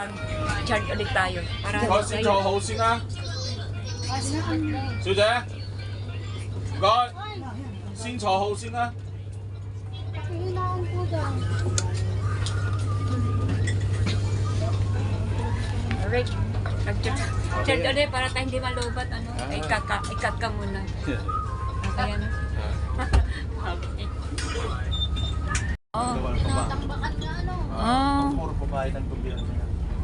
Um, charge ulit tayo. Para Hosting to hosting ah. Suja. God. Xin chào hosting ah. Rick, nag-chat ulit para tayo hindi malobat. Ano? Ah. Ikaka, ikaka muna. Kaya ano? ah. na. Oh. Tinatambakan na ano. Oh. Puro pa bahay ng tubig.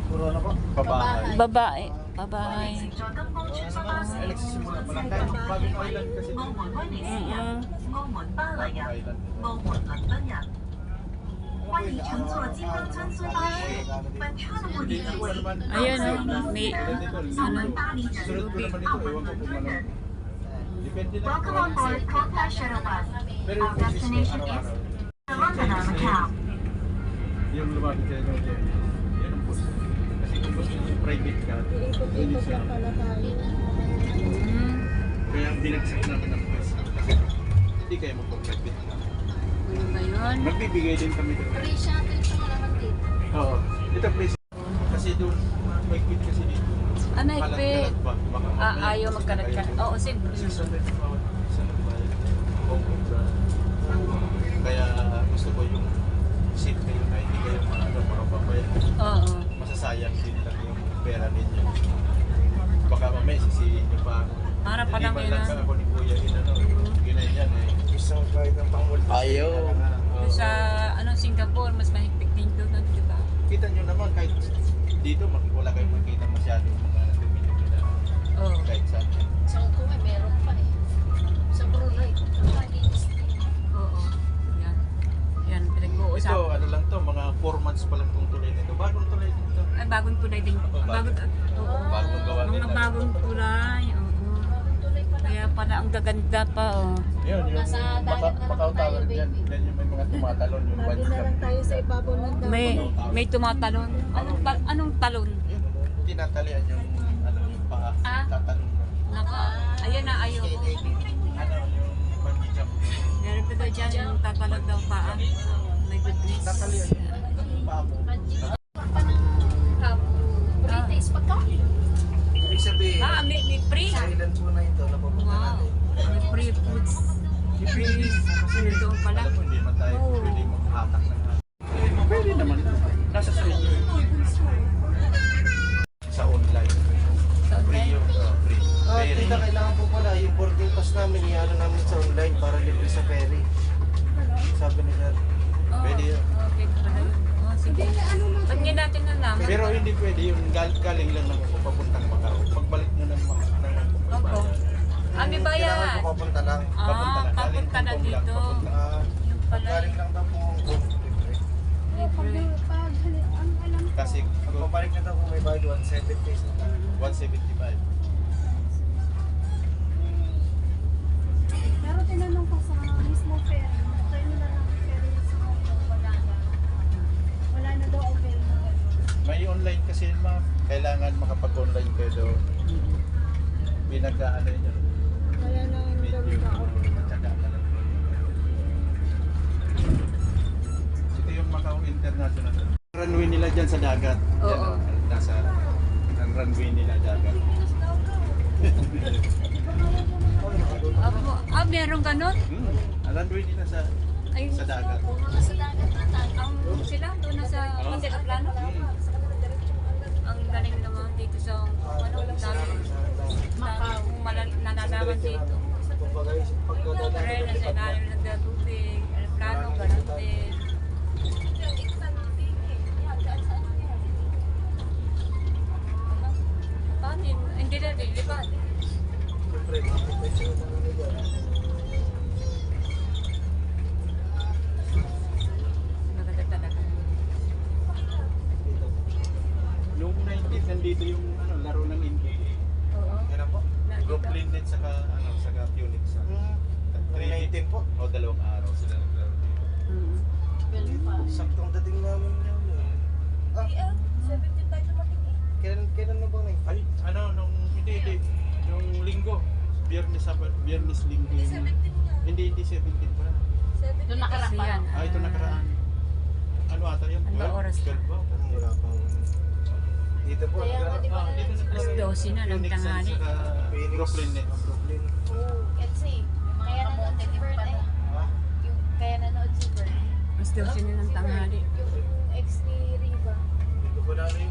Puro ano po? Babae. Babae. Babae. Nagsisimula pa lang. Kahit bagong island kasi. Mm-mm. Ayan o, may ano. Sunod ko naman ito, ewan ko kung ano. Depende na. Welcome on board Coca Shuttle Bus. Our destination is London, Macau. Yung lumapit yan, yung yan. Yan ang private ka, hindi Ikot-ikot siya. pala tayo. mm, Kaya binagsak namin ang pwesto. Kasi hindi kayo magpa-private ka. ano ba yun? Magbibigay din kami doon. Free shuttle sa Kalahati. Oo. Ito please. Kasi doon, may quit kasi dito. Ah, ba? Baka Ah, ayaw magkarat ka. kayo- Oo, sige. Kasi sa. Kaya gusto ko yung seat kayo na hindi kayo ano, makapabayad. Oo. Masasayang din lang yung pera ninyo. Baka mamaya sisihin nyo pa. Para pa lang Hindi yun, man lang ah. ako ni Kuya inano. Ginanyan eh. Isang kahit ng pangulto. Ayaw. Doon sa ano, Singapore, mas mahigpit din doon, ano, di ba? Kita nyo naman kahit dito wala kayong makita masyado mga Pilipino na Oo. kahit saan. Sa Hong Kong, meron Ito, pinag-uusapan. ano lang to, mga 4 months pa lang itong tuloy nito. Bagong tuloy nito. Ay, bagong tulay din. Oo, Bagong, oo. Bagong gawa Mga nila. bagong tulay. Oo. Kaya pala ang gaganda pa, oh. Yun, yung Nasa Baka- Tower dyan. baby. Yan yung may mga tumatalon yung Lagi na lang tayo sa ibabaw ng dagat. May, may tumatalon. Anong, ta- anong talon? Yun, tinatalian yung ano, yung paa. Ah? Tatalon. Naka, ayan na, ayaw Pa daw dyan yung tatalon daw paa. My goodness. Tatalian. Pa ng cup. British pagkain. Ibig sabihin, Ah, may, may free. sa island po na ito, napupunta Wow. natin. May free foods. Free. Kasi doon pala. Alam mo, hindi man tayo Oo. pwede maghatak ng Pwede naman. Nasa sa inyo. Sa online. So, Free yung uh, free. Ah, Ferry. tita, kailangan po pala yung boarding pass namin, iano namin sa ferry. Sabi ni Sir. Oh, Pwede yun. Yun. Oh, sige. Nga natin na naman? Pero hindi pwede yung gal- galing lang ng ako papuntang Macau. Pagbalik nyo ng Macau. Opo. Ah, may Kailangan bayan. papunta lang. Ah, papunta na dito. Ah, Yung pala. galing lang daw po. Libre. Ang alam ko. Kasi Pag pabalik na daw po may bayad 170 pesos na. 175. Pero tinanong ko sa mismo ferry, try nila ng ferry sa Hong Kong, wala na. Wala na daw open na gano'n. May online kasi ma'am. Kailangan makapag-online kayo doon. Pinag-ano yun. Wala na Medyo gano'n na open. matyaga ka lang. Ito yung Macau International. Runway nila dyan sa dagat. Oo. Yan, oh, nasa ang runway nila dagat. Apo, ah, meron ganun? Hmm. Ang runway nila sa Ay, sa dagat. Sa dagat na tayo. ang sila doon na sa oh. sila plano. Ang galing naman dito sa ano, talon. Macau. Nanalaman dito. Pero na sa ilalim ng tubig, aeroplano, ganun din. Paano yun? Hindi na lilipad. Siyempre, protection ng ano nila. Maganda talaga. Noong 19 nandito yung ano, laro ng NBA. Oo. Yan po. Brooklyn Nets saka ano, saka Phoenix. Hmm, Three- 19 po. O dalawang araw sila naglaro dito. Mm. Saktong dating namin yun. eh. Ah, 17 tayo dumating eh. kailan, kailan na ba na Ay, ano, nung, hindi, hindi. Nung linggo. Biyernes, Sabat, Biyernes, Linggo. yun. Hindi, hindi 17 pa. Doon nakaraan. Ah, ito nakaraan. Ano ata yun? Ano ba 12? oras na? 12 ba? Wala pang... Dito po. Alas 12 na ng tanghali. Brooklyn eh. Brooklyn. Oo, kasi kaya nanood si Bird eh. Yung kaya nanood si Bird. Alas na ng tanghali. Yung ex ni Riva. Dito po namin.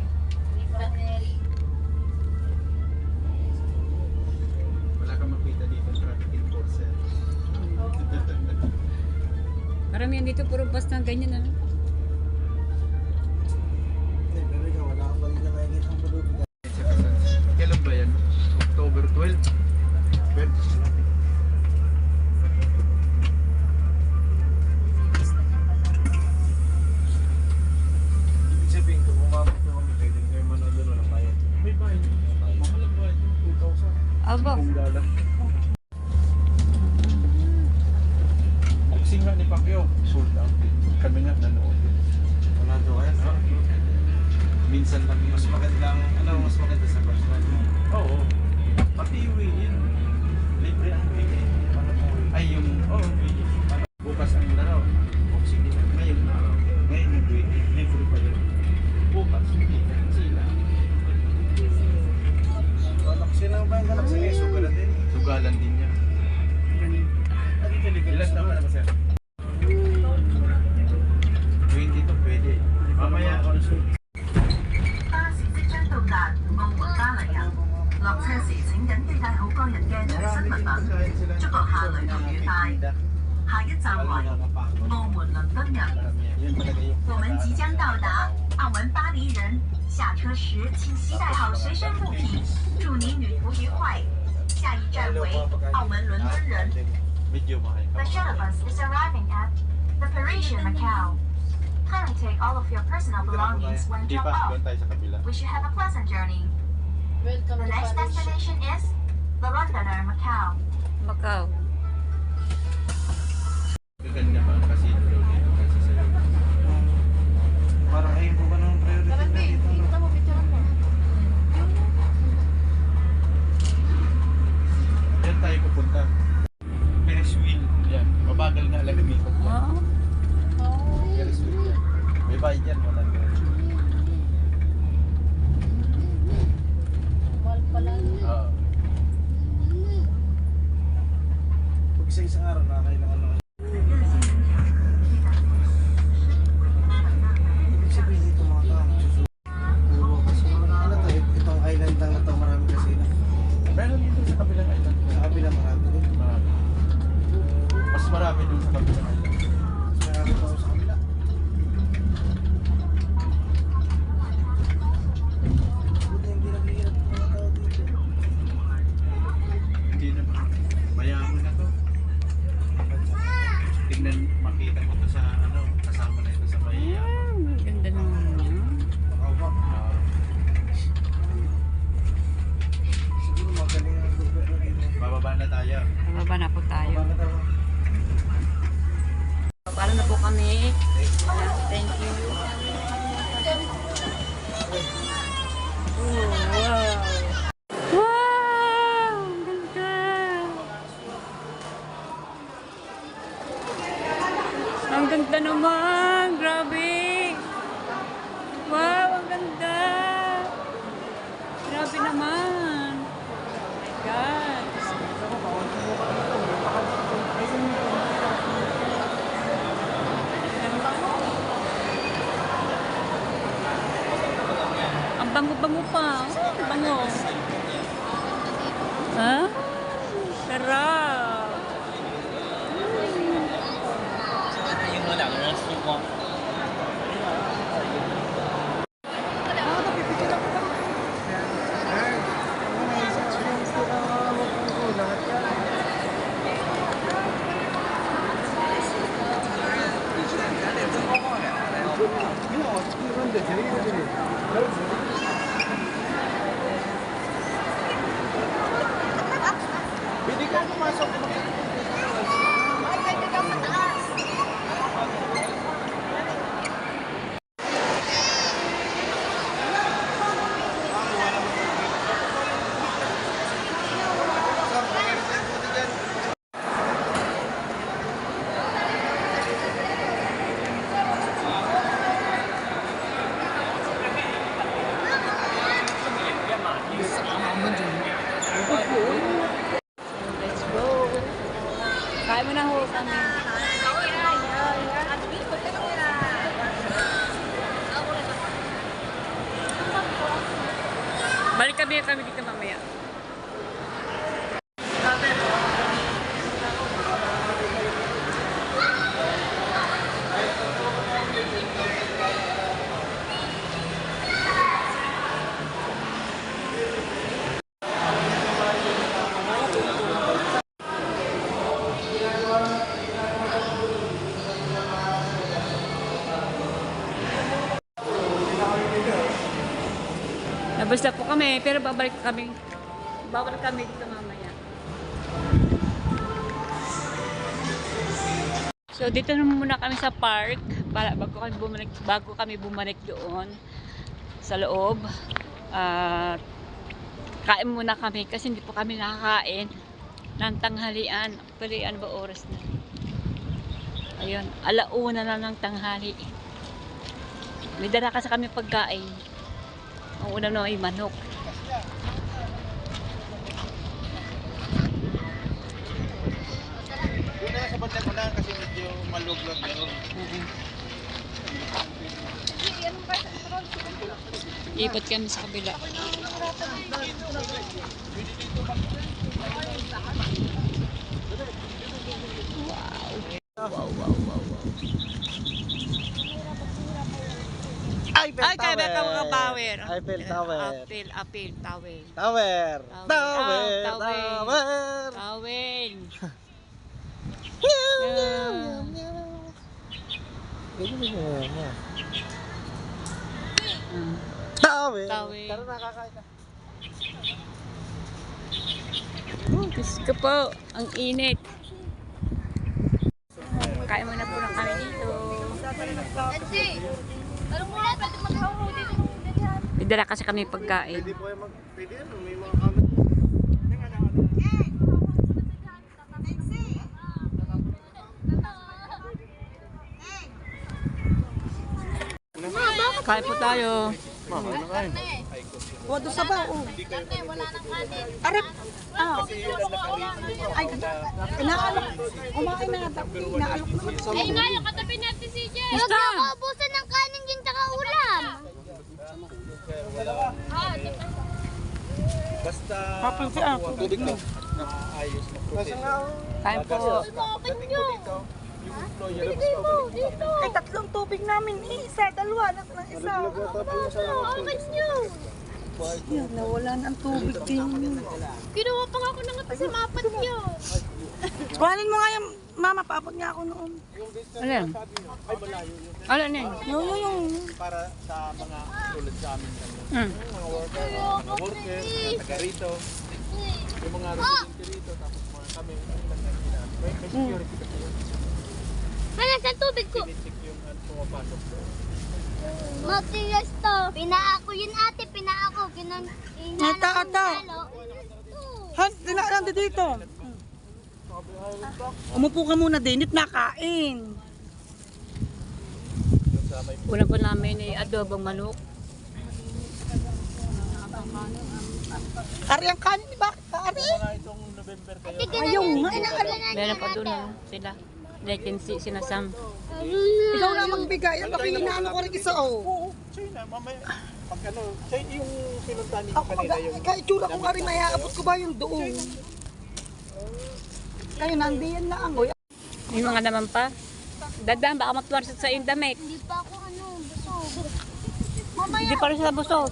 Riva Neri. Wala kang makita dito traffic enforcer. Marami yan dito, puro bus ng ganyan ano. 请携带好随身物品。祝您旅途愉快。下一站为澳门伦敦人。The shuttle bus is arriving at the Parisian Macau. Kindly take all of your personal belongings when drop off. Wish you have a pleasant journey. The next destination is the Londoner Macau. Macau. Gaganda ba? Sa kabilang island. Sa kabilang marami doon. Marami. Mas marami doon sa kabilang island. Mas marami pa sa kabila. ganda naman. Grabe. Wow, ang ganda. Grabe naman. Oh my God. Ang bango-bango pa. Oh, bango. Ah, ha? Tara. Kami dito mamaya. Pero babalik kami. Babalik kami dito mamaya. So dito na muna kami sa park para bago kami bumalik bago kami bumalik doon sa loob. At kain muna kami kasi hindi po kami nakakain ng tanghalian. Pero ano ba oras na? Ayun, alauna na ng tanghali. May dala kasi kami pagkain. Ang una na ay manok. Doon na sa banda ko lang kasi medyo maluglog yun. Ikot kami sa kabila. Eiffel Ay, kaya ka mga power. Eiffel Tower. Apil, tawel. Tower. Tower. Tower. Ah, tower. Tower. Tower. Tower. Tara na, kakain na. Diyos ko po, ang init. Kain muna po lang kami dito. May dala kasi kami pagkain. Pwede po yung mag... Pwede yan, may mga comment. Kain po tayo. Mama, ano kain? Wado sa ba? Oh. Arep. Ah. Ay, inaalok. Kumain na daw. Inaalok naman. Ay nga, yung katabi natin si Jen. Huwag niyo kaubusan ng kanin yung tsaka ulam. Basta Papansin ako. tubig na. Ayos na nga ako. Kain po. Bigay mo, dito. Ay, tatlong tubig namin. Eh, Isa, dalawa. Nak na isa. Bakit nyo? Yan, nawala na ang tubig din. Ginawa pa nga ako ng ito sa mapat nyo. Kuhanin mo nga yung mama, paapot nga ako noon. Ano yan? Ano yan? Yung, yung, yung. para sa mga tulad sa amin kami. Mm. Mga worker, mga worker, mga taga rito. Yung mga residente rito, tapos mga kami, may security kasi yun. Ano sa tubig ko? Tinitik yung ano, pumapasok doon. Matigas to. Pinaako yun ate, pinaako. Ginan, Ata, ata. Han, dinaan dito. Umupo ka muna, Denit, nakain. Una po namin ay adobong manok. Ari ang kanin, bakit ka, Ari? Mga itong November kayo, Ayaw nga. Meron pa doon ano, sila. Vacancy, sinasam. Ikaw na magbigay. Ang baka inaano ko rin isa, oh. China, mamaya, pag ano, China yung pinuntahan ninyo Ako kanina, mag yung kaya itsura kong ari may aabot ko ba yung doon? Kayo nandiyan lang oh. May mga naman pa. Dadaan, baka matuwarsat sa yung damit. Hindi pa ako ano, busog. Mamaya, Hindi pa rin sila busog.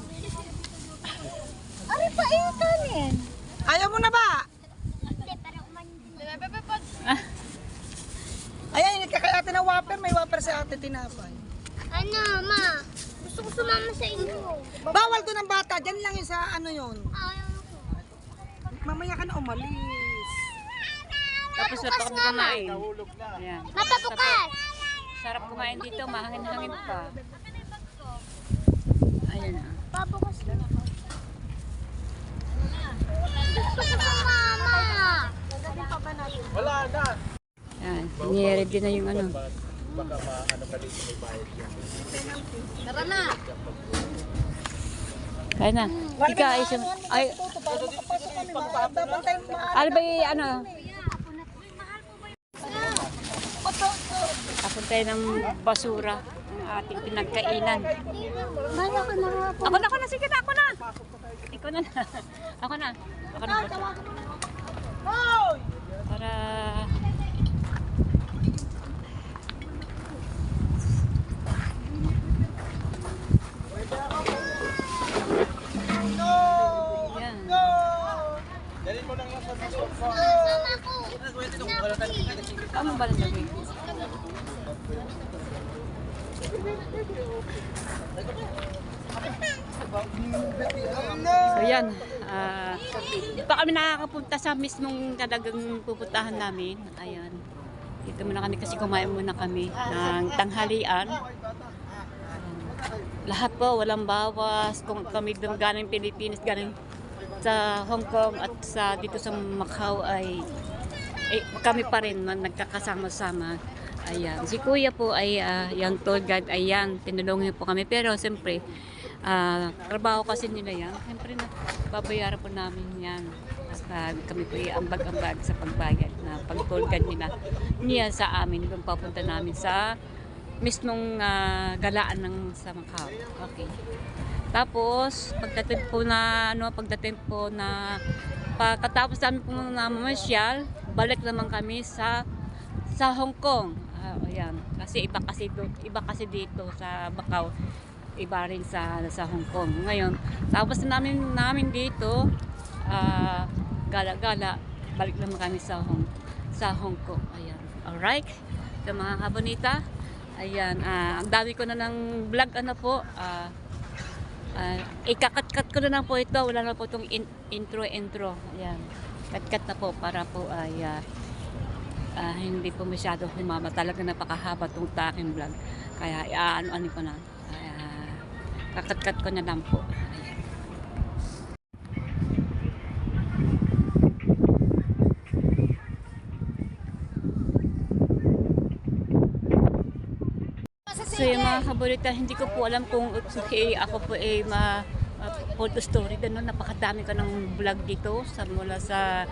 ano pa yung kanin? Ayaw mo na ba? Hindi, pero kumanin. Ayan, kaya ate na whopper, may whopper sa ate tinapay. Ano, ma? Gusto ko sumama sa inyo. Bawal doon ang bata, dyan lang yung sa ano yun. Ayaw ko. Mamaya ka na umalis. Tapos na pa kami kumain. hulog na. Ayan. Napabukas. Sarap kumain dito, mahangin-hangin pa. Ayan ah. Pabukas na. Gusto ko sumama. Wala na. Ayan, niready na yung ano. Baka maano ka dito may bayad yan. Tara na. Kaya na. Ika, ay, sim- ay, ano ba yung ano? Tapon tayo ng basura ng ating pinagkainan. Ako na, ako na, sige na, ako na. Ikaw na na. Ako na. Ako na. Para... Yan. Dalhin mo lang lang sa bisok ko. Sama ko. Ano ba lang gagawin? So yan, ah, di pa kami nakakapunta sa mismong talagang pupuntahan namin. Ayan. Dito muna kami kasi kumain muna kami ng tanghalian. Lahat po, walang bawas. Kung kami galing Pilipinas, galing sa Hong Kong at sa dito sa Macau ay eh, kami pa rin na nagkakasama-sama. Ayan. Si Kuya po ay ah, yung tour guide. Ayan, tinulungan po kami. Pero siyempre, ah, trabaho kasi nila yan. Siyempre, na, babayaran po namin yan. Basta kami po ay ambag-ambag sa pagbayad na pag-tour guide nila. Niya sa amin, doon papunta namin sa mismong ah, galaan ng sa Macau. Okay. Tapos, pagdating po na, ano, pagdating po na, pagkatapos namin po na mamasyal, balik naman kami sa sa Hong Kong. Ah, ayan. Kasi iba kasi do, iba kasi dito sa Macau, iba rin sa sa Hong Kong. Ngayon, tapos namin namin dito, ah, gala-gala, balik naman kami sa Hong sa Hong Kong. Ayan. Alright. So mga kabonita, ayan, ah, ang dami ko na ng vlog ano po, ah, Ah, ikakat-kat ko na lang po ito. Wala na po itong in- intro-intro. Ayan. Kat-kat na po para po ay ah, ah, hindi po masyado humama. Talaga napakahaba itong aking vlog. Kaya iaano-ano ko na. Kaya kakat-kat ko na lang po. Ayan. So yung mga kabalita, hindi ko po alam kung okay, ako po ay ma photo story din napakadami ka ng vlog dito sa mula sa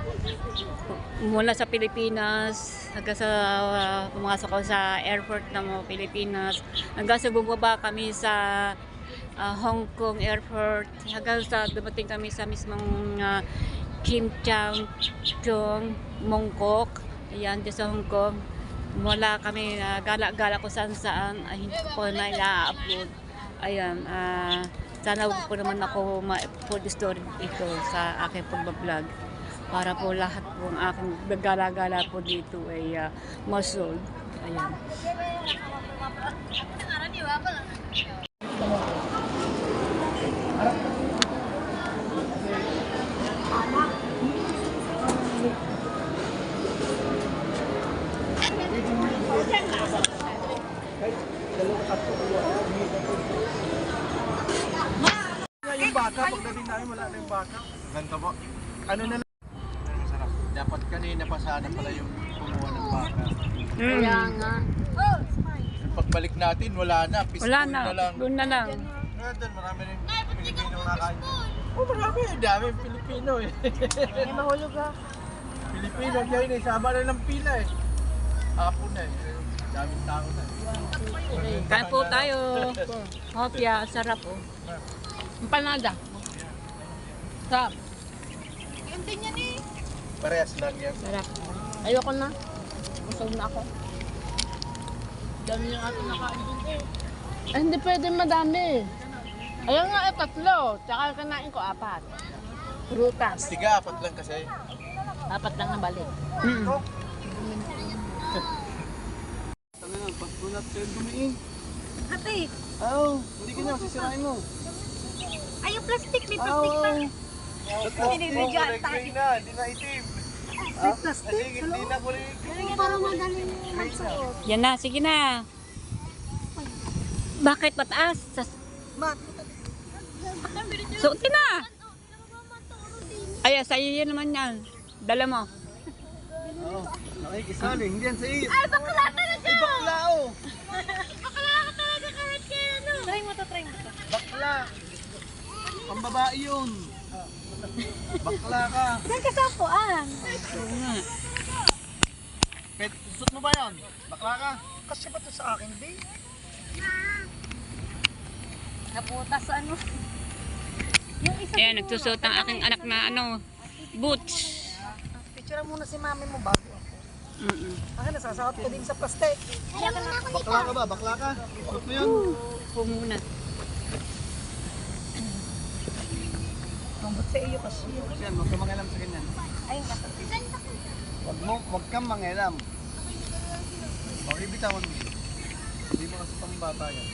mula sa Pilipinas hanggang sa uh, pumasok ako sa airport ng Pilipinas hanggang sa bumaba kami sa ah, Hong Kong airport hanggang sa dumating kami sa mismong ah, Kim Chang Chong Mongkok. Ayan sa Hong Kong wala kami na gala-gala ko saan saan. Ay hindi ko na ila-upload. Ayan ah sana huwag po naman ako ma-food story ito sa aking pagbablog para po lahat po ang aking gala-gala po dito ay uh, masold ayan namin wala na yung baka. Ganito po. Ano na lang? Masarap. Dapat kanina pa sana pala yung kumuha ng baka. Kaya nga. Pagbalik natin, wala na. Fishbowl wala na na lang. doon na lang Ah, doon, marami rin Pilipino nakain. Oh, marami. Dami Pilipino eh. May mahulog ah. Pilipino, yun eh. Sama na ng pila eh. Hapon na eh. Daming tao na. Kain po tayo. Hopya, sarap oh. Empanada. Sarap. Parehas lang yan. Sarap. Ayoko na. Busog na ako. Dami yung ating nakain dun eh. Ay, hindi pwede madami. Ayun nga eh, tatlo. Tsaka kanain ko apat. Prutas. Tiga, apat lang kasi. Apat lang na balik. Mm. Tangan, pagpunat kayo gumiin. Ate, Oo, hindi ka na, sisirain mo. ay yung plastic, may plastic pa. Binibigyan tayo. na, hindi na itim. May plastic. Hindi na. Para madali magsuot. Yan na, sige na. Bakit mataas? Sa... Suotin na. Ay, sa iyo naman yan. Dala mo. Oo, nakikisali, hindi yan sa iyo. Ay, bakla talaga! Ay, bakla oh. Bakla ka talaga kahit kaya ano. Try mo to, try mo to. Bakla. Pambabae yun. Bakla ka. Saan ka sampuan? Oo nga. Pet, suot mo ba yan? Bakla ka. Kasi ba to sa akin, babe? Naputas ano? Yung isa Ayan, nagsusot ang aking anak na ano, boots. Picture muna si mami mo bago ako. Mm-mm. Akin, nasasakot ko din sa plastic. Bakla ka ba? Bakla ka? Huwag mo yun. Ako muna. Mambot sa iyo kasi. Yan, huwag ka mangialam sa ganyan. Huwag mo, huwag kang mangialam. O, ibitawan mo. Hindi mo kasi pang bata yan.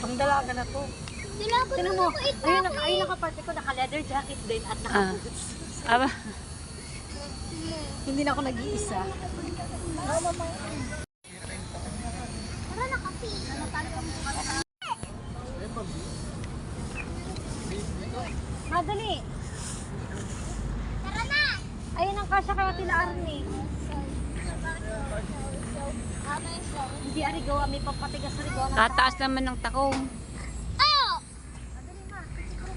Pangdalaga na to. Nilabot Tinan mo, ayun, naka, ayun nakaparte ko, naka-leather jacket din at Ah. naka-boots. Aba, Hindi na ako nag-iisa. Tara na kasi. Madali. Tara na! Ayun ang kasya kaya tinaan ni. Hindi ari gawa, may papatigas ari gawa. tataas naman ng takong. Oh!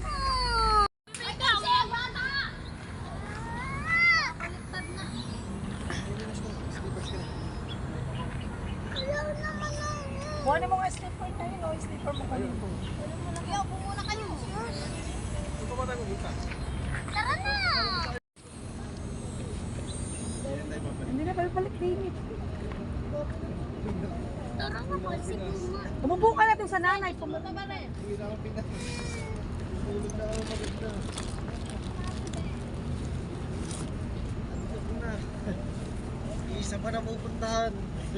Oh! Ikaw, eh, bata! Ah! Baliktad na. Ayaw naman na. Kuha na mo nga slipper tayo, no? Slipper mo kayo. Ayaw po muna kayo. Tara na! Hindi na pala balik din. Tara na, kasi muna. Tumubo ka natin sa nanay. Tumubo Tama rin. Isa pa na Ah,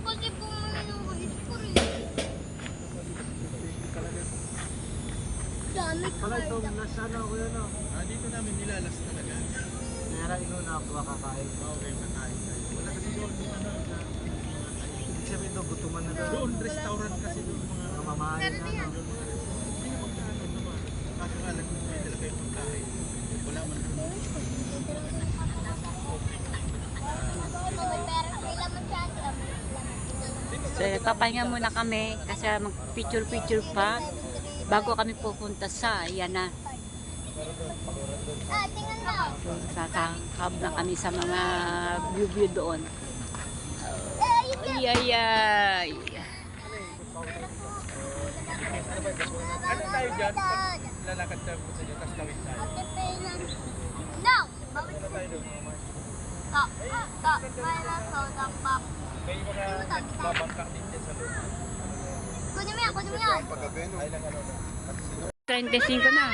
Kasi po manunulit ko yun ah. Ah, dito namin nilalas talaga. Nara ino na ako makakain. Okay, makain tayo. Wala kasi doon yung ano, na, Ibig sabihin na doon. doon, restaurant kasi doon mga Mamamahalin na. Hindi naman kain naman. Kaso nga lang, may dala kayo pagkain. Wala man doon. May pera may laman dyan. So, nagpapahinga muna kami kasi mag-picture-picture pa bago kami pupunta sa. Ah, tingnan mo. So, sasakab na kami sa mga view-view doon. Ay, ay, ay. Ano tayo dyan? Lalakad tayo po sa inyo, tapos tawid tayo. No! Bawit Ano tayo doon? ka. Ka. Kaya na soda pop. May mga nagbabangkak din dyan sa loob. Kunin mo yan, kunin mo yan. Ay lang ano. 35 na.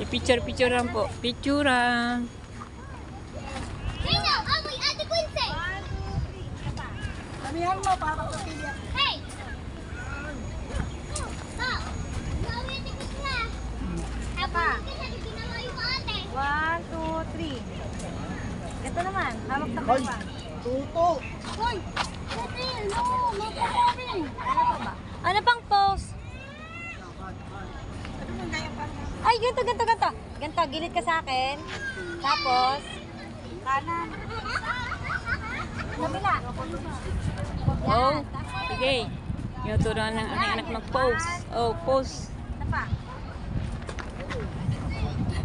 I-picture-picture lang po. Picturean. Sino? Damihan mo para sa pilya. Hey! Na! Ate. One, two, three. Ito naman, hawak Hoy! kawan. Tuto! Hoy! Ano pa ba? Ano pang pose? Ay, ganito, ganito, ganito. Ganito, gilid ka sa akin. Tapos, kanan. Kabila. Oh, sige. Tinuturuan ng aking anak mag-pose. Oh, pose. Pa?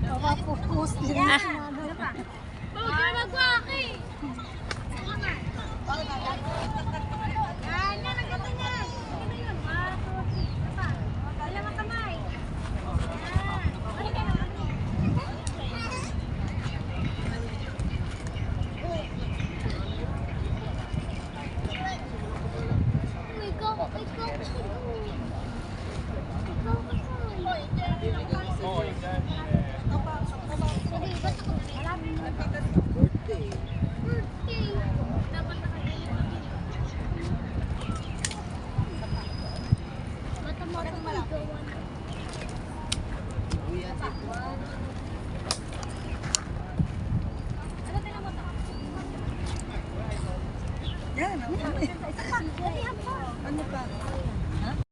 Mapapupus din. Ah. Ano pa?